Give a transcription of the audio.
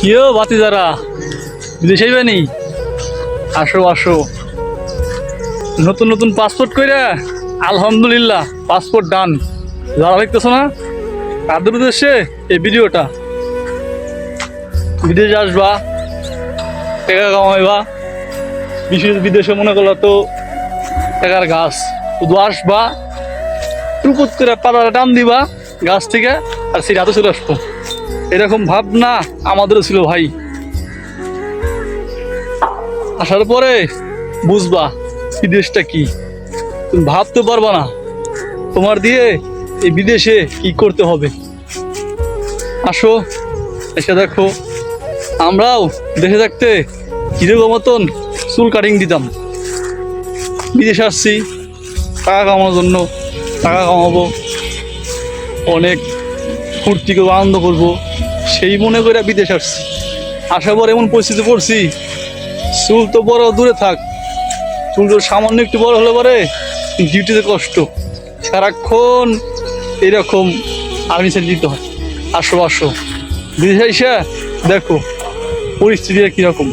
কিও বাতি যারা? বিদেশে নি আসো আসো। নতুন নতুন পাসপোর্ট কইরা, আলহামদুলিল্লাহ পাসপোর্ট ডান যারা লিখতেছো না, তাদের উদ্দেশ্যে এই ভিডিওটা। বিদেশে আসবা, টাকা কামাইবা। বিশেষ বিদেশে মনে করল তো টাকার গাছ। শুধু আসবা, টুকুত করে পাড়াটা টান দিবা, গাছ থেকে, আর সেই রাতে চলে আসব। এরকম ভাবনা আমাদেরও ছিল ভাই। আসার পরে বুঝবা বিদেশটা কি। তুমি ভাবতে পারবা না তোমার দিয়ে এই বিদেশে কি করতে হবে। আসো, এসে দেখো। আমরাও দেখে থাকতে হিরো মতন চুল কাটিং দিতাম। বিদেশে আসছি, টাকা কামানোর জন্য টাকা কামাবো। অনেক ফুর্তি করব আনন্দ করব, সেই মনে করে বিদেশ আসছি। আসার পর এমন পরিস্থিতি পড়ছি, চুল তো বড় দূরে থাক, চুল তো সামান্য একটু বড় হলে পরে ডিউটিতে কষ্ট। সারাক্ষণ এরকম আর্মি সেন্ট দিতে হয়। আসো আসো। বিদেশে এসে দেখো পরিস্থিতিটা কীরকম।